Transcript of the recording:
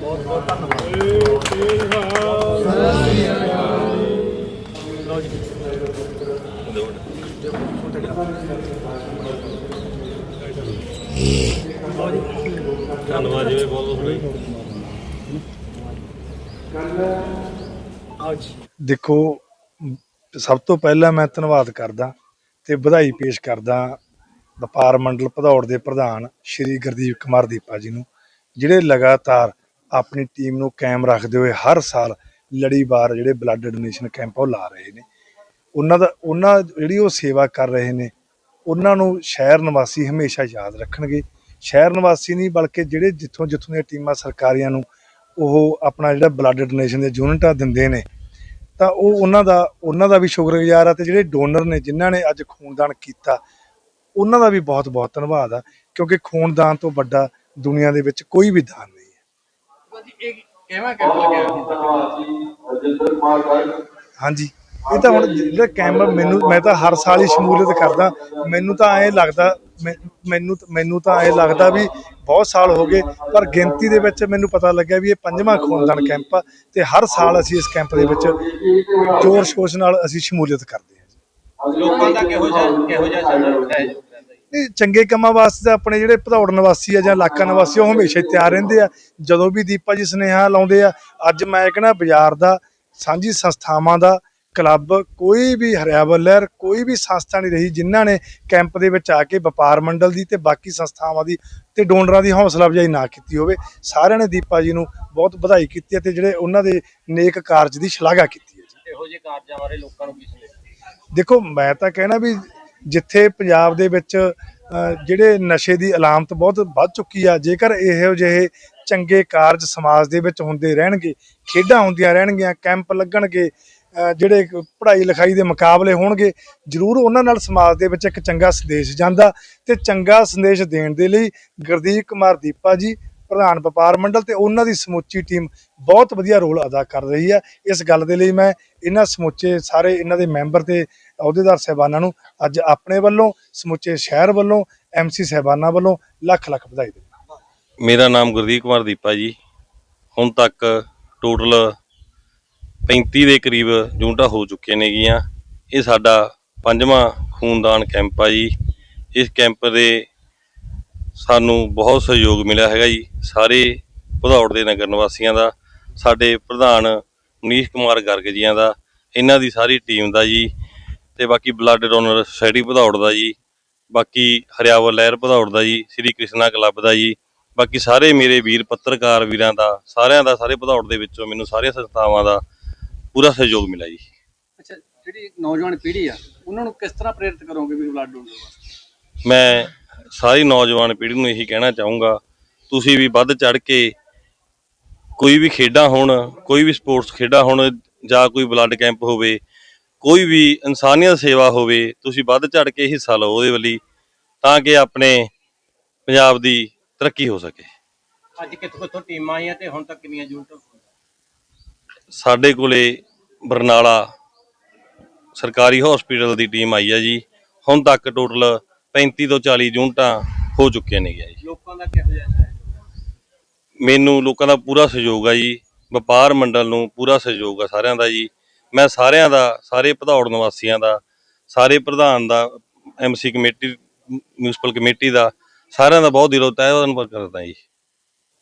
ਬਹੁਤ ਬਹੁਤ ਧੰਨਵਾਦ ਲਓ ਜੀ ਧੰਨਵਾਦ ਜੀ ਬਹੁਤ ਬਹੁਤ ਆਓ ਜੀ ਦੇਖੋ, ਸਭ ਤੋਂ ਪਹਿਲਾਂ ਮੈਂ ਧੰਨਵਾਦ ਕਰਦਾ ਤੇ ਵਧਾਈ ਪੇਸ਼ ਕਰਦਾ ਵਪਾਰ ਮੰਡਲ ਭਦੌੜ ਦੇ ਪ੍ਰਧਾਨ ਸ਼੍ਰੀ ਗੁਰਦੀਪ ਕੁਮਾਰ ਦੀਪਾ ਜੀ ਨੂੰ, ਜਿਹੜੇ ਲਗਾਤਾਰ ਆਪਣੀ ਟੀਮ ਨੂੰ ਕਾਇਮ ਰੱਖਦੇ ਹੋਏ ਹਰ ਸਾਲ ਲੜੀਵਾਰ ਜਿਹੜੇ ਬਲੱਡ ਡੋਨੇਸ਼ਨ ਕੈਂਪ ਉਹ ਲਾ ਰਹੇ ਨੇ। ਉਹਨਾਂ ਦਾ ਉਹਨਾਂ ਜਿਹੜੀ ਉਹ ਸੇਵਾ ਕਰ ਰਹੇ ਨੇ, ਉਹਨਾਂ ਨੂੰ ਸ਼ਹਿਰ ਨਿਵਾਸੀ ਹਮੇਸ਼ਾ ਯਾਦ ਰੱਖਣਗੇ। ਸ਼ਹਿਰ ਨਿਵਾਸੀ ਨਹੀਂ, ਬਲਕਿ ਜਿਹੜੇ ਜਿੱਥੋਂ ਜਿੱਥੋਂ ਦੀਆਂ ਟੀਮਾਂ ਸਰਕਾਰੀਆਂ ਨੂੰ ਉਹ ਆਪਣਾ ਜਿਹੜਾ ਬਲੱਡ ਡੋਨੇਸ਼ਨ ਦੇ ਯੂਨਿਟਾਂ ਦਿੰਦੇ ਨੇ, ਤਾਂ ਉਹ ਉਹਨਾਂ ਦਾ ਉਹਨਾਂ ਦਾ ਵੀ ਸ਼ੁਕਰਗੁਜ਼ਾਰ ਆ ਤੇ ਜਿਹੜੇ ਡੋਨਰ ਨੇ, ਜਿਨ੍ਹਾਂ ਨੇ ਅੱਜ ਖੂਨਦਾਨ ਕੀਤਾ ਉਹਨਾਂ ਦਾ ਵੀ ਬਹੁਤ ਬਹੁਤ ਧੰਨਵਾਦ ਆ ਕਿਉਂਕਿ ਖੂਨਦਾਨ ਤੋਂ ਵੱਡਾ ਦੁਨੀਆ ਦੇ ਵਿੱਚ ਕੋਈ ਵੀ ਦਾਨ ਨਹੀਂ ਹੈ। ਜੀ ਇਹ ਕਿਵੇਂ ਕੈਂਪ ਲੱਗਿਆ? ਹਾਂਜੀ ਇਹ ਤਾਂ ਹੁਣ ਜਿਹੜਾ ਕੈਂਪ ਮੈਨੂੰ ਮੈਂ ਤਾਂ ਹਰ ਸਾਲ ਹੀ ਸ਼ਮੂਲੀਅਤ ਕਰਦਾ ਮੈਨੂੰ ਤਾਂ ਐਂ ਲੱਗਦਾ ਮੈਨੂੰ ਮੈਨੂੰ ਤਾਂ ਐਂ ਲੱਗਦਾ ਵੀ ਬਹੁਤ ਸਾਲ ਹੋ ਗਏ ਪਰ ਗਿਣਤੀ ਦੇ ਵਿੱਚ ਮੈਨੂੰ ਪਤਾ ਲੱਗਿਆ ਵੀ ਇਹ ਪੰਜਵਾਂ ਖੂਨਦਾਨ ਕੈਂਪ ਆ ਤੇ ਹਰ ਸਾਲ ਅਸੀਂ ਇਸ ਕੈਂਪ ਦੇ ਵਿੱਚ ਜ਼ੋਰ ਸ਼ੋਸ਼ ਨਾਲ ਅਸੀਂ ਸ਼ਮੂਲੀਅਤ ਕਰਦੇ ਹਾਂ ਲੋਕਾਂ ਦਾ ਕਿਹੋ ਜਿਹਾ ਕਿਹੋ ਜਿਹਾ ਚੱਲ ਰਿਹਾ ਹੈ? ਇਹ ਚੰਗੇ ਕੰਮਾਂ ਵਾਸਤੇ ਆਪਣੇ ਜਿਹੜੇ ਭਦੌੜ ਨਿਵਾਸੀ ਆ ਜਾਂ ਇਲਾਕਾ ਨਿਵਾਸੀ ਉਹ ਹਮੇਸ਼ਾ ਤਿਆਰ ਰਹਿੰਦੇ ਆ। ਜਦੋਂ ਵੀ ਦੀਪਾ ਜੀ ਸੁਨੇਹਾ ਲਾਉਂਦੇ ਆ ਅੱਜ ਮੈਂ ਕਹਿੰਦਾ ਬਾਜ਼ਾਰ ਦਾ ਸਾਂਝੀ ਸੰਸਥਾਵਾਂ ਦਾ ਕਲੱਬ ਕੋਈ ਵੀ ਹਰਿਆਵਲ ਲਹਿਰ ਕੋਈ ਵੀ ਸੰਸਥਾ ਨਹੀਂ ਰਹੀ ਜਿਨ੍ਹਾਂ ਨੇ ਕੈਂਪ ਦੇ ਵਿੱਚ ਆ ਕੇ ਵਪਾਰ ਮੰਡਲ ਦੀ ਤੇ ਬਾਕੀ ਸੰਸਥਾਵਾਂ ਦੀ ਤੇ ਡੋਨਰਾਂ ਦੀ ਹੌਸਲਾ ਅਫਜ਼ਾਈ ਨਾ ਕੀਤੀ ਹੋਵੇ ਸਾਰਿਆਂ ਨੇ ਦੀਪਾ ਜੀ ਨੂੰ ਬਹੁਤ ਵਧਾਈ ਕੀਤੀ ਹੈ ਤੇ ਜਿਹੜੇ ਉਹਨਾਂ ਦੇ ਨੇਕ ਕਾਰਜ ਦੀ ਸ਼ਲਾਘਾ ਕੀਤੀ ਹੈ ਜੀ। ਇਹੋ ਜਿਹੇ ਕਾਰਜਾਂ ਬਾਰੇ ਲੋਕਾਂ ਨੂੰ ਕੀ ਸੁਣੇਗਾ ਦੇਖੋ ਮੈਂ ਤਾਂ ਕਹਿਣਾ ਵੀ ਜਿੱਥੇ ਪੰਜਾਬ ਦੇ ਵਿੱਚ ਜਿਹੜੇ ਨਸ਼ੇ ਦੀ ਅਲਾਮਤ ਬਹੁਤ ਵੱਧ ਚੁੱਕੀ ਆ, ਜੇਕਰ ਇਹੋ ਜਿਹੇ ਚੰਗੇ ਕਾਰਜ ਸਮਾਜ ਦੇ ਵਿੱਚ ਹੁੰਦੇ ਰਹਿਣਗੇ, ਖੇਡਾਂ ਹੁੰਦੀਆਂ ਰਹਿਣਗੀਆਂ, ਕੈਂਪ ਲੱਗਣਗੇ ਜਿਹੜੇ ਪੜ੍ਹਾਈ ਲਿਖਾਈ ਦੇ ਮੁਕਾਬਲੇ ਹੋਣਗੇ, ਜ਼ਰੂਰ ਉਹਨਾਂ ਨਾਲ ਸਮਾਜ ਦੇ ਵਿੱਚ ਇੱਕ ਚੰਗਾ ਸੰਦੇਸ਼ ਜਾਂਦਾ ਤੇ ਚੰਗਾ ਸੰਦੇਸ਼ ਦੇਣ ਦੇ ਲਈ ਗੁਰਦੀਪ ਕੁਮਾਰ ਦੀਪਾ ਜੀ ਪ੍ਰਧਾਨ ਵਪਾਰ ਮੰਡਲ ਤੇ ਉਹਨਾਂ ਦੀ ਸਮੁੱਚੀ ਟੀਮ ਬਹੁਤ ਵਧੀਆ ਰੋਲ ਅਦਾ ਕਰ ਰਹੀ ਹੈ। ਇਸ ਗੱਲ ਦੇ ਲਈ ਮੈਂ ਇਹਨਾਂ ਸਮੁੱਚੇ ਸਾਰੇ ਇਹਨਾਂ ਦੇ ਮੈਂਬਰ ਤੇ ਅਹੁਦੇਦਾਰ ਸਹਿਬਾਨਾਂ ਨੂੰ ਅੱਜ ਆਪਣੇ ਵੱਲੋਂ, ਸਮੁੱਚੇ ਸ਼ਹਿਰ ਵੱਲੋਂ ਐਮਸੀ ਸਹਿਬਾਨਾਂ ਵੱਲੋਂ ਲੱਖ ਲੱਖ ਵਧਾਈ ਦਿੰਦਾ ਮੇਰਾ ਨਾਮ ਗੁਰਦੀਪ ਕੁਮਾਰ ਦੀਪਾ ਜੀ। ਹੁਣ ਤੱਕ ਟੋਟਲ 35 ਦੇ ਕਰੀਬ ਯੂਨਿਟਾਂ ਹੋ ਚੁੱਕੀਆਂ ਨੇਗੀਆਂ। ਇਹ ਸਾਡਾ ਪੰਜਵਾਂ ਖੂਨਦਾਨ ਕੈਂਪ ਆ ਜੀ। ਇਸ ਕੈਂਪ ਦੇ ਸਾਨੂੰ ਬਹੁਤ ਸਹਿਯੋਗ ਮਿਲਿਆ ਹੈਗਾ ਜੀ ਸਾਰੇ ਭਦੌੜ ਦੇ ਨਗਰ ਨਿਵਾਸੀਆਂ ਦਾ ਸਾਡੇ ਪ੍ਰਧਾਨ ਮਨੀਸ਼ ਕੁਮਾਰ ਗਰਗ ਜੀਆਂ ਦਾ ਇਹਨਾਂ ਦੀ ਸਾਰੀ ਟੀਮ ਦਾ ਜੀ ਤੇ ਬਾਕੀ ਬਲੱਡ ਡੋਨਰ ਸੋਸਾਇਟੀ ਭਦੌੜ ਦਾ ਜੀ ਬਾਕੀ ਹਰਿਆਵਲ ਲਹਿਰ ਭਦੌੜ ਦਾ ਜੀ ਸ੍ਰੀ ਕ੍ਰਿਸ਼ਨਾ ਕਲੱਬ ਦਾ ਜੀ ਬਾਕੀ ਸਾਰੇ ਮੇਰੇ ਵੀਰ ਪੱਤਰਕਾਰ ਵੀਰਾਂ ਦਾ ਸਾਰਿਆਂ ਦਾ ਸਾਰੇ ਭਦੌੜ ਦੇ ਵਿੱਚੋਂ ਮੈਨੂੰ ਸਾਰੀਆਂ ਸੰਸਥਾਵਾਂ ਦਾ ਪੂਰਾ ਸਹਿਯੋਗ ਮਿਲਿਆ ਜੀ। ਅੱਛਾ ਜਿਹੜੀ ਨੌਜਵਾਨ ਪੀੜ੍ਹੀ ਆ ਉਹਨਾਂ ਨੂੰ ਕਿਸ ਤਰ੍ਹਾਂ ਪ੍ਰੇਰਿਤ ਕਰੋਗੇ ਵੀ ਬਲੱਡ ਡੋਨਰ ਵਾਸਤੇ? ਮੈਂ ਸਾਰੀ ਨੌਜਵਾਨ ਪੀੜ੍ਹੀ ਨੂੰ ਇਹੀ ਕਹਿਣਾ ਚਾਹੂੰਗਾ ਤੁਸੀਂ ਵੀ ਵੱਧ ਚੜ ਕੇ ਕੋਈ ਵੀ ਖੇਡਾਂ ਹੋਣ ਕੋਈ ਵੀ ਸਪੋਰਟਸ ਖੇਡਾਂ ਹੋਣ ਜਾਂ ਕੋਈ ਬਲੱਡ ਕੈਂਪ ਹੋਵੇ ਕੋਈ ਵੀ ਇਨਸਾਨੀਅਤ ਸੇਵਾ ਹੋਵੇ ਤੁਸੀਂ ਵੱਧ ਚੜ ਕੇ ਹਿੱਸਾ ਲਓ ਉਹਦੇ ਵੱਲੀ ਤਾਂ ਕਿ ਆਪਣੇ ਪੰਜਾਬ ਦੀ ਤਰੱਕੀ ਹੋ ਸਕੇ। ਅੱਜ ਕਿੱਥੋਂ ਕਿੱਥੋਂ ਟੀਮਾਂ ਆਈਆਂ ਤੇ ਹੁਣ ਤੱਕ ਕਿੰਨੀਆਂ ਯੂਨਿਟ ਸਾਡੇ ਕੋਲੇ ਬਰਨਾਲਾ ਸਰਕਾਰੀ ਹਸਪੀਟਲ ਦੀ ਟੀਮ ਆਈ ਆ ਜੀ ਹੁਣ ਤੱਕ ਟੋਟਲ 35 ਤੋਂ 40 ਯੂਨਿਟਾਂ ਹੋ ਚੁੱਕੀਆਂ ਨੇ ਜੀ। ਲੋਕਾਂ ਦਾ ਕਿਹੋ ਜਿਹਾ ਸਹਿਯੋਗ ਮੈਨੂੰ ਲੋਕਾਂ ਦਾ ਪੂਰਾ ਸਹਿਯੋਗ ਆ ਜੀ। ਵਪਾਰ ਮੰਡਲ ਨੂੰ ਪੂਰਾ ਸਹਿਯੋਗ ਆ ਸਾਰਿਆਂ ਦਾ ਜੀ। ਮੈਂ ਸਾਰਿਆਂ ਦਾ ਸਾਰੇ ਭਦੌੜ ਨਿਵਾਸੀਆਂ ਦਾ ਸਾਰੇ ਪ੍ਰਧਾਨ ਦਾ ਐਮਸੀ ਕਮੇਟੀ ਮਿਊਨਿਸਪਲ ਕਮੇਟੀ ਦਾ ਸਾਰਿਆਂ ਦਾ ਬਹੁਤ ਦਿਲੋਂ ਤਹਿ ਧੰਨਵਾਦ ਕਰਦਾ ਜੀ।